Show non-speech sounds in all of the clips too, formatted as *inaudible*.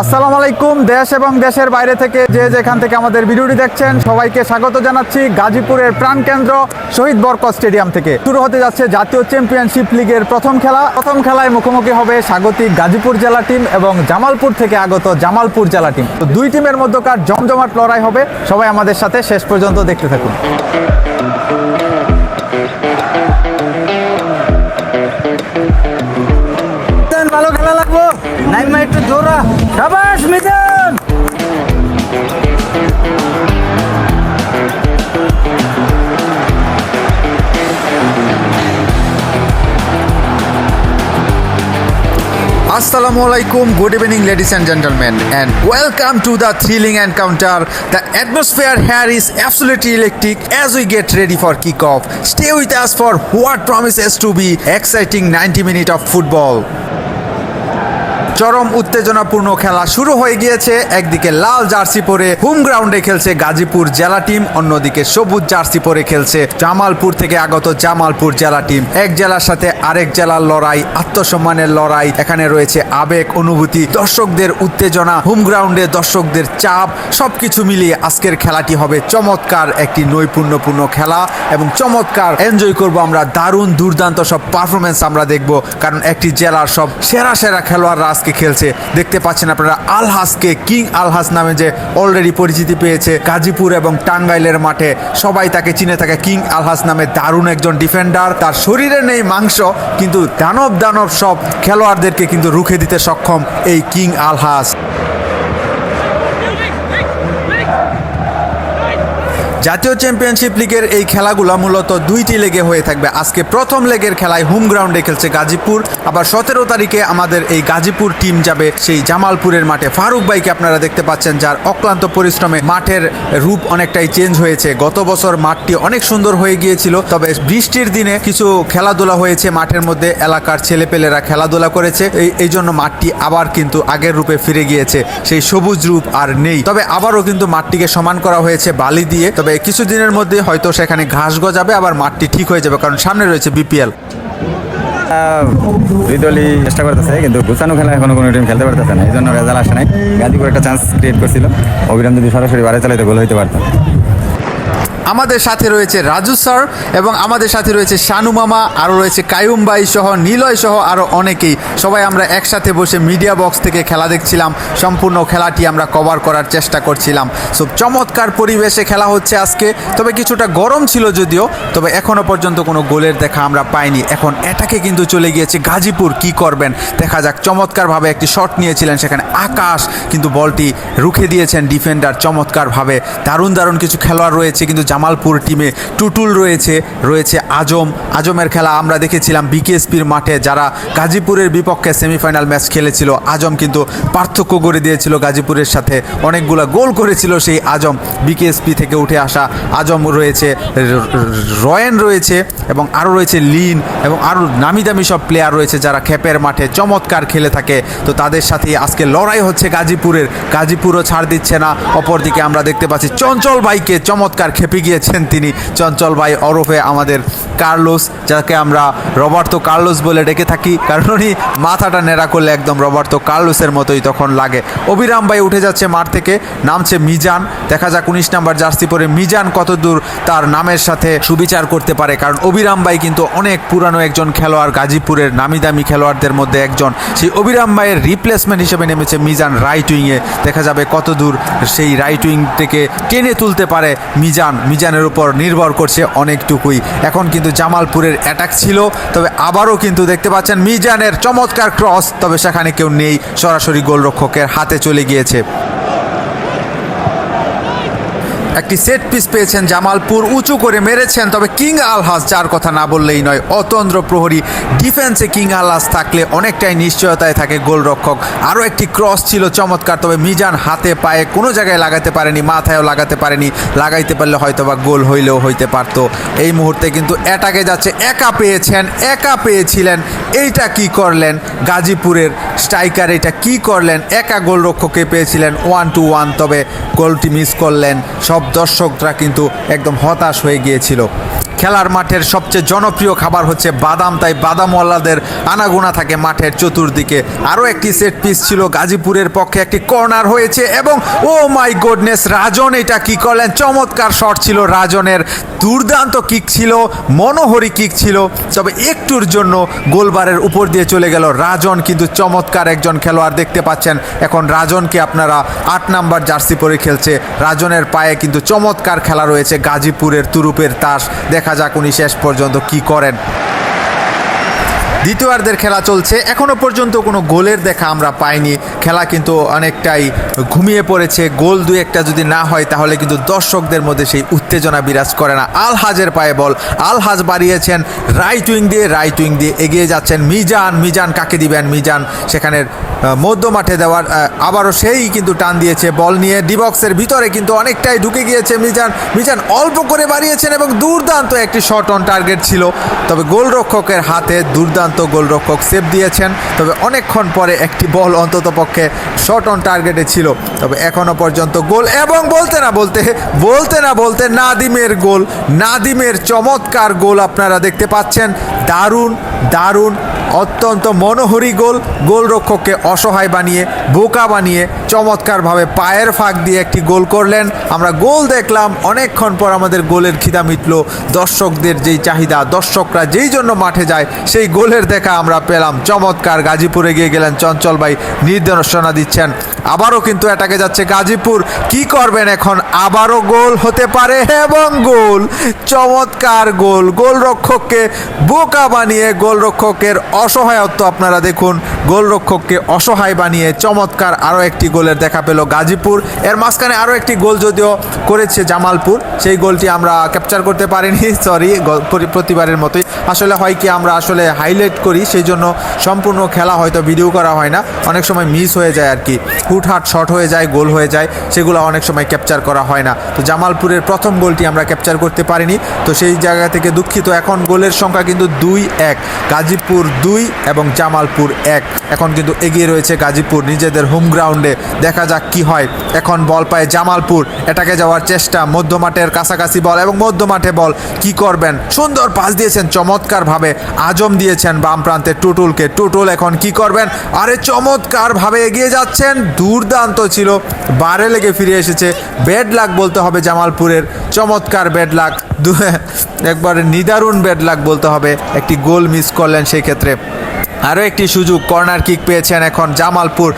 আসসালামু আলাইকুম। দেশ এবং দেশের বাইরে থেকে যে যেখান থেকে আমাদের ভিডিওটি দেখছেন, সবাইকে স্বাগত জানাচ্ছি গাজীপুরের প্রাণকেন্দ্র শহীদ বরকত স্টেডিয়াম থেকে। শুরু হতে যাচ্ছে জাতীয় চ্যাম্পিয়নশিপ লিগের প্রথম খেলা। প্রথম খেলায় মুখোমুখি হবে স্বাগতিক গাজীপুর জেলা টিম এবং জামালপুর থেকে আগত জামালপুর জেলা টিম তো দুই টিমের মধ্যকার জমজমাট লড়াই হবে। সবাই আমাদের সাথে শেষ পর্যন্ত দেখতে থাকুন। সাবাস Mizan Assalamu alaikum, good evening, ladies and gentlemen, and welcome to the thrilling encounter. The atmosphere here is absolutely electric as we get ready for kickoff. Stay with us for what promises to be exciting 90 minutes of football. চরম উত্তেজনাপূর্ণ খেলা শুরু হয়ে গিয়েছে। একদিকে লাল jersey পরে home গ্রাউন্ডে খেলছে গাজীপুর জেলা টিম, অন্যদিকে সবুজ জার্সি পরে খেলছে জামালপুর থেকে আগত জামালপুর জেলা টিম। এক জেলার সাথে আরেক জেলার লড়াই, আত্মসম্মানের লড়াই। এখানে রয়েছে আবেগ, অনুভূতি, দর্শকদের উত্তেজনা, হোম গ্রাউন্ডে দর্শকদের চাপ, সবকিছু মিলিয়ে আজকের খেলাটি হবে চমৎকার একটি নৈপুণ্যপূর্ণ খেলা এবং চমৎকার এনজয় করব আমরা। দারুণ, দুর্দান্ত সব পারফরমেন্স আমরা দেখব, কারণ একটি জেলার সব সেরা সেরা খেলোয়াড়রা আজকে খেলছে। দেখতে পাচ্ছেন আপনারা, আলহাসকে কিং আলহাস নামে যে অলরেডি পরিচিতি পেয়েছে গাজীপুর এবং টাঙ্গাইলের মাঠে। সবাই তাকে চিনে থাকে কিং আলহাস নামে দারুণ একজন ডিফেন্ডার তার শরীরে নেই মাংস, কিন্তু দানব দানব সব খেলোয়াড়দেরকে কিন্তু রুখে দিতে সক্ষম এই কিং আলহাস। জাতীয় চ্যাম্পিয়নশিপ লিগের এই খেলাগুলো মূলত দুইটি লেগে হয়ে থাকবে। আজকে প্রথম লেগের খেলায় হোম গ্রাউন্ডে খেলছে গাজীপুর। আবার সতেরো তারিখে আমাদের এই গাজীপুর টিম যাবে সেই জামালপুরের মাঠে। ফারুক ভাইকে আপনারা দেখতে পাচ্ছেন, যার অক্লান্ত পরিশ্রমে মাঠের রূপ অনেকটাই চেঞ্জ হয়েছে। গত বছর মাঠটি অনেক সুন্দর হয়ে গিয়েছিল, তবে বৃষ্টির দিনে কিছু খেলাধুলা হয়েছে মাঠের মধ্যে। এলাকার ছেলেপেলেরা খেলাধুলা করেছে এই জন্য মাঠটি আবার কিন্তু আগের রূপে ফিরে গিয়েছে। সেই সবুজ রূপ আর নেই। তবে আবারও কিন্তু মাঠটিকে সমান করা হয়েছে বালি দিয়ে। তবে কিছুদিনের মধ্যে হয়তো সেখানে ঘাস গজাবে, আবার মাঠটি ঠিক হয়ে যাবে, কারণ সামনে রয়েছে বিপিএল। দুই দলই চেষ্টা করতেছে, কিন্তু গুছানো খেলা এখনও কোনো টিম খেলতে পারতেছে না এই জন্য রেজাল্ট আসে নাই। গাজীপুর একটা চান্স ক্রিয়েট করছিল। অবিরাম যদি সরাসরি বারে চালাইতে, গোল হইতে পারতাম আমাদের সাথে রয়েছে রাজু স্যার এবং আমাদের সাথে রয়েছে শানু মামা আরও রয়েছে কায়ুম ভাই সহ, নিলয় সহ আরও অনেকেই। সবাই আমরা একসাথে বসে মিডিয়া বক্স থেকে খেলা দেখছিলাম। সম্পূর্ণ খেলাটি আমরা কভার করার চেষ্টা করছিলাম। সো চমৎকার পরিবেশে খেলা হচ্ছে আজকে। তবে কিছুটা গরম ছিল যদিও, তবে এখনও পর্যন্ত কোনো গোলের দেখা আমরা পাইনি। এখন এটাকে কিন্তু চলে গিয়েছে গাজীপুর। কি করবেন? দেখা যাক। চমৎকারভাবে একটি শট নিয়েছিলেন সেখানে আকাশ, কিন্তু বলটি রুখে দিয়েছেন ডিফেন্ডার চমৎকারভাবে। দারুণ দারুণ কিছু খেলোয়াড় রয়েছে, কিন্তু জামালপুর টিমে টুটুল রয়েছে রয়েছে আজম। আজমের খেলা আমরা দেখেছিলাম বিকেএসপির মাঠে যারা গাজীপুরের বিপক্ষে সেমিফাইনাল ম্যাচ খেলেছিল। আজম কিন্তু পার্থক্য করে দিয়েছিল গাজীপুরের সাথে। অনেকগুলো গোল করেছিল সেই আজম। বিকেএসপি থেকে উঠে আসা আজম রয়েছে রয়েন রয়েছে এবং আরও রয়েছে লিন এবং আরও নামি দামি সব প্লেয়ার রয়েছে যারা খেপের মাঠে চমৎকার খেলে থাকে। তো তাদের সাথে আজকে লড়াই হচ্ছে গাজীপুরের। গাজীপুরও ছাড় দিচ্ছে না। অপরদিকে আমরা দেখতে পাচ্ছি চঞ্চল ভাইকে চমৎকার খেপে গিয়েছেন তিনি। চঞ্চল ভাই ওরফে আমাদের কার্লোস, যাকে আমরা রবার্তো কার্লোস বলে ডেকে থাকি, কারণ উনি মাথাটা নেড়া করলে একদম রবার্তো কার্লোসের মতোই তখন লাগে। অবিরাম ভাই উঠে যাচ্ছে মাঠ থেকে, নামছে মিজান। দেখা যাক উনিশ নাম্বার জার্সি পরে মিজান কতদূর তার নামের সাথে সুবিচার করতে পারে, কারণ অবিরাম ভাই কিন্তু অনেক পুরানো একজন খেলোয়াড়, গাজীপুরের নামি দামি খেলোয়াড়দের মধ্যে একজন। সেই অবিরাম ভাইয়ের রিপ্লেসমেন্ট হিসেবে নেমেছে মিজান রাইট উইংয়ে। দেখা যাবে কতদূর সেই রাইট উইং থেকে টেনে তুলতে পারে মিজান। মিজানের উপর নির্ভর করছে অনেকটুকুই। এখন কিন্তু জামালপুরের অ্যাটাক ছিল, তবে আবারও কিন্তু দেখতে পাচ্ছেন মিজানের চমৎকার ক্রস তবে সেখানে কেউ নেই, সরাসরি গোলরক্ষকের হাতে চলে গিয়েছে। একটি সেট পিস পেয়েছেন জামালপুর, উঁচু করে মেরেছেন, তবে কিং আলহাস যার কথা না বললেই নয়, অতন্দ্র প্রহরী ডিফেন্সে কিং আলহাস থাকলে অনেকটাই নিশ্চয়তায় থাকে গোলরক্ষক। আরও একটি ক্রস ছিল চমৎকার, তবে মিজান হাতে পায়ে কোনো জায়গায় লাগাতে পারেনি, মাথায়ও লাগাতে পারেনি, লাগাইতে পারলে হয়তো বা গোল হইলেও হইতে পারতো। এই মুহূর্তে কিন্তু অ্যাটাকে যাচ্ছে, একা পেয়েছেন, একা পেয়েছিলেন, এইটা কি করলেন? গাজীপুরের স্ট্রাইকার এটা কি করলেন? একা গোলরক্ষককে পেয়েছিলেন ওয়ান টু ওয়ান তবে গোলটি মিস করলেন, সব দর্শকরা কিন্তু একদম হতাশ হয়ে গিয়েছিল। খেলার মাঠের সবচেয়ে জনপ্রিয় খাবার হচ্ছে বাদাম, তাই বাদামওয়ালাদের আনাগোনা থাকে মাঠের চতুর্দিকে। আরও একটি সেট পিস ছিল গাজীপুরের পক্ষে একটি কর্নার হয়েছে এবং ও মাই গুডনেস রাজন এটা কি করলেন? চমৎকার শট ছিল রাজনের। দুর্দান্ত কিক ছিল, মনোহরি কিক ছিল, তবে একটুর জন্য গোলবারের উপর দিয়ে চলে গেল রাজন, কিন্তু চমৎকার একজন খেলোয়াড় দেখতে পাচ্ছেন। এখন রাজনকে আপনারা আট নাম্বার জার্সি পরে খেলছে। রাজনের পায়ে কিন্তু চমৎকার খেলা রয়েছে গাজীপুরের তুরুপের তাস। দেখা যাক উনি শেষ পর্যন্ত কি করেন। দ্বিতীয়ার্ধের খেলা চলছে। এখনও পর্যন্ত কোনো গোলের দেখা আমরা পাইনি। খেলা কিন্তু অনেকটাই ঘুমিয়ে পড়েছে। গোল দু একটা যদি না হয় তাহলে কিন্তু দর্শকদের মধ্যে সেই উত্তেজনা বিরাজ করে না। আল হাজের পায়ে বল। আল হাজ বাড়িয়েছেন রাইট উইং দিয়ে। রাইট উইং দিয়ে এগিয়ে যাচ্ছেন মিজান। মিজান কাকে দিবেন? মিজান সেখানে আহ, মধ্য মাঠে দেওয়ার আবারও সেই কিন্তু টান দিয়েছে বল নিয়ে। ডিবক্সের ভিতরে কিন্তু অনেকটাই ঢুকে গিয়েছে মিজান। মিজান অল্প করে বাড়িয়েছেন এবং দুর্দান্ত একটি শট অন টার্গেট ছিল। তবে গোলরক্ষকের হাতে দুর্দান্ত গোলরক্ষক সেভ দিয়েছেন। তবে অনেকক্ষণ পরে একটি বল অন্তত পক্ষে শট অন টার্গেটে ছিল। তবে এখনও পর্যন্ত গোল এবং বলতে না বলতে বলতে না বলতে নাদিমের গোল। নাদিমের চমৎকার গোল আপনারা দেখতে পাচ্ছেন। দারুণ দারুণ অত্যন্ত মনোহরী গোল। গোলরক্ষককে অসহায় বানিয়ে, বোকা বানিয়ে, চমৎকারভাবে পায়ের ফাঁক দিয়ে একটি গোল করলেন। আমরা গোল দেখলাম, অনেকক্ষণ পর আমাদের গোলের খিদা মিটল। দর্শকদের যেই চাহিদা, দর্শকরা যেই জন্য মাঠে যায়, সেই গোলের দেখা আমরা পেলাম। চমৎকার গাজীপুরে গিয়ে গেলেন চঞ্চল ভাই, নির্দেশনা দিচ্ছেন। আবারও কিন্তু এটাকে যাচ্ছে গাজীপুর। কি করবেন এখন? আবারও গোল হতে পারে এবং গোল। চমৎকার গোল। গোলরক্ষককে বোকা বানিয়ে গোলরক্ষকের অসহায়ত্ব আপনারা দেখুন। গোলরক্ষককে অসহায় বানিয়ে চমৎকার আরও একটি গোলের দেখা পেল গাজীপুর। এর মাঝখানে আরও একটি গোল যদিও করেছে জামালপুর, সেই গোলটি আমরা ক্যাপচার করতে পারিনি *laughs* সরি প্রতিবারের মতোই। আসলে হয় কি, আমরা আসলে হাইলাইট করি, সেই জন্য সম্পূর্ণ খেলা হয়তো ভিডিও করা হয় না। অনেক সময় মিস হয়ে যায় আর কি। হুটহাট শট হয়ে যায়, গোল হয়ে যায়, সেগুলো অনেক সময় ক্যাপচার করা হয় না। তো জামালপুরের প্রথম গোলটি আমরা ক্যাপচার করতে পারিনি। তো সেই জায়গা থেকে দুঃখিত, এখন গোলের সংখ্যা কিন্তু দুই এক। গাজীপুর দুই এবং জামালপুর এক। এখন কিন্তু এগিয়ে রয়েছে গাজীপুর, নিজেদের হোম গ্রাউন্ডে দেখা যাক কি হয়। এখন বল পায় জামালপুর। এটাকে যাওয়ার চেষ্টা মধ্য মাঠের কাছাকাছি বল এবং মধ্য মাঠে বল কি করবেন? সুন্দর পাস দিয়েছেন, চমৎকারভাবে আজম দিয়েছেন বাম প্রান্তে টুটুলকে। টুটুল এখন কি করবেন? আরে চমৎকারভাবে এগিয়ে যাচ্ছেন, দুর্দান্ত ছিল। বারে লেগে ফিরে এসেছে। ব্যাড লাক বলতে হবে জামালপুরের। চমৎকার ব্যাড লাক *laughs* একবারে নিদারুণ ব্যাড লাক বলতে হবে। একটি গোল মিস করলেন সেই ক্ষেত্রে। আরও একটি সুযোগ কর্নার কিক পেয়েছেন এখন জামালপুর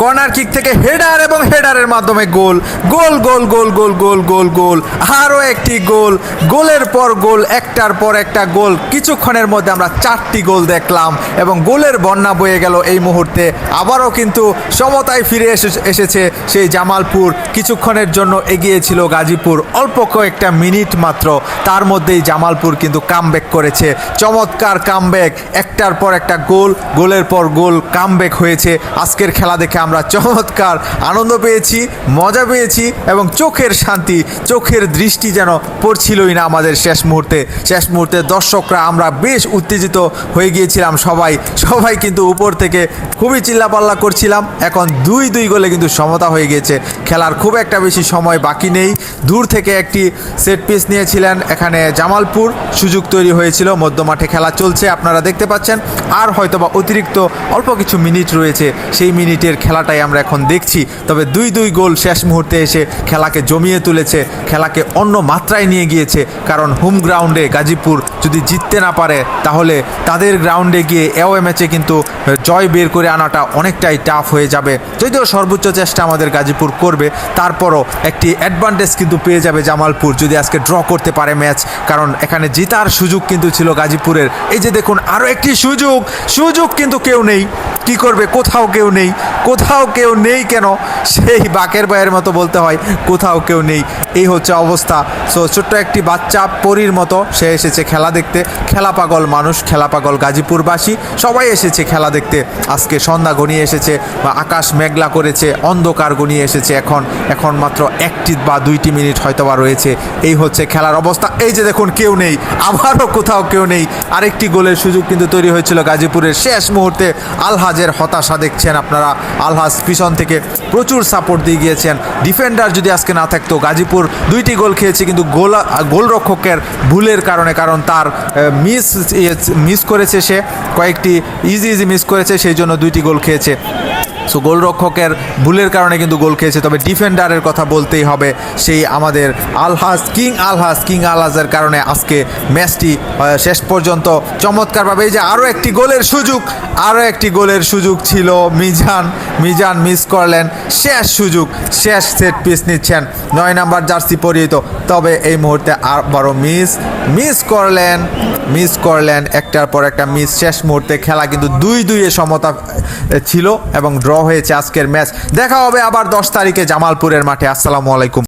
কর্নার কিক থেকে হেডার এবং হেডারের মাধ্যমে গোল। গোল গোল গোল গোল গোল গোল গোল। আরও একটি গোল। গোলের পর গোল, একটার পর একটা গোল। কিছুক্ষণের মধ্যে আমরা চারটি গোল দেখলাম এবং গোলের বন্যা বয়ে গেল এই মুহূর্তে। আবারও কিন্তু সমতায় ফিরে এসে, এসেছে সেই জামালপুর। কিছুক্ষণের জন্য এগিয়েছিল গাজীপুর। অল্প কয়েকটা মিনিট মাত্র। তার মধ্যেই জামালপুর কিন্তু কামব্যাক করেছে। চমৎকার কামব্যাক একটার পর একটা গোল, গোলের পর গোল কামব্যাক হয়েছে। আজকের খেলা দেখে আমরা চমৎকার আনন্দ পেয়েছি, মজা পেয়েছি এবং চোখের শান্তি, চোখের দৃষ্টি যেন পড়ছিলই না আমাদের শেষ মুহূর্তে। শেষ মুহূর্তে দর্শকরা আমরা বেশ উত্তেজিত হয়ে গিয়েছিলাম সবাই। সবাই কিন্তু উপর থেকে খুবই চিল্লাপাল্লা করছিলাম। এখন দুই দুই গোলে কিন্তু সমতা হয়ে গিয়েছে। খেলার খুব একটা বেশি সময় বাকি নেই। দূর থেকে একটি সেট পিস নিয়েছিলেন এখানে জামালপুর। সুযোগ তৈরি হয়েছিল মধ্য মাঠে খেলা চলছে, আপনারা দেখতে পাচ্ছেন। আর হয়তোবা অতিরিক্ত অল্প কিছু মিনিট রয়েছে। সেই মিনিটের খেলাটাই আমরা এখন দেখছি। তবে দুই দুই গোল শেষ মুহূর্তে এসে খেলাকে জমিয়ে তুলেছে, খেলাকে অন্য মাত্রায় নিয়ে গিয়েছে। কারণ হোম গ্রাউন্ডে গাজীপুর যদি জিততে না পারে, তাহলে তাদের গ্রাউন্ডে গিয়ে এওয়ে ম্যাচে কিন্তু জয় বের করে আনাটা অনেকটাই টাফ হয়ে যাবে। যদিও সর্বোচ্চ চেষ্টা আমাদের গাজীপুর করবে, তারপরও একটি অ্যাডভান্টেজ কিন্তু পেয়ে যাবে জামালপুর যদি আজকে ড্র করতে পারে ম্যাচ। কারণ এখানে জেতার সুযোগ কিন্তু ছিল গাজীপুরের। এই যে দেখুন আরও একটি সুযোগ সুযোগ কিন্তু কেউ নেই। কি করবে? কোথাও কেউ নেই। কোথাও কেউ নেই কেন? সেই বাকের বয়ের মতো বলতে হয়, কোথাও কেউ নেই। এই হচ্ছে অবস্থা। সো ছোট্ট একটি বাচ্চা পরীর মতো, সে এসেছে খেলা দেখতে। খেলা পাগল মানুষ, খেলা পাগল গাজীপুরবাসী। সবাই এসেছে খেলা দেখতে। আজকে সন্ধ্যা গনিয়ে এসেছে, বা আকাশ মেঘলা করেছে, অন্ধকার গনিয়ে এসেছে এখন। এখন মাত্র একটি বা দুইটি মিনিট হয়তো বা রয়েছে। এই হচ্ছে খেলার অবস্থা। এই যে দেখুন, কেউ নেই। আবারও কোথাও কেউ নেই। আরেকটি গোলের সুযোগ কিন্তু তৈরি হয়েছিল গাজীপুরের শেষ মুহূর্তে। আলহাজের হতাশা দেখছেন আপনারা। আলহাস পিছন থেকে প্রচুর সাপোর্ট দিয়ে গিয়েছেন। ডিফেন্ডার যদি আজকে না থাকতো, গাজীপুর দুইটি গোল খেয়েছে, কিন্তু গোল, গোলরক্ষকের ভুলের কারণে, কারণ তার মিস মিস করেছে সে, কয়েকটি ইজি ইজি মিস করেছে, সেই জন্য দুইটি গোল খেয়েছে। সো গোলরক্ষকের ভুলের কারণে কিন্তু গোল খেয়েছে, তবে ডিফেন্ডারের কথা বলতেই হবে সেই আমাদের আলহাজ, কিং আলহাজ, কিং আলহাজের কারণে আজকে ম্যাচটি শেষ পর্যন্ত চমৎকারভাবে এই যে আরও একটি গোলের সুযোগ, আরও একটি গোলের সুযোগ ছিল মিজান মিজান মিস করলেন, শেষ সুযোগ, শেষ সেট পিস নিচ্ছেন, নয় নাম্বার জার্সি পরিহিত, তবে এই মুহূর্তে আবারও মিস মিস করলেন মিস করলেন, একটার পর একটা মিস, শেষ মুহূর্তে খেলা কিন্তু দুই দুইয়ে সমতা ছিল এবং ড্র হয়েছে আজকের ম্যাচ। দেখা হবে আবার দশ তারিখে জামালপুরের মাঠে। আসসালামু আলাইকুম।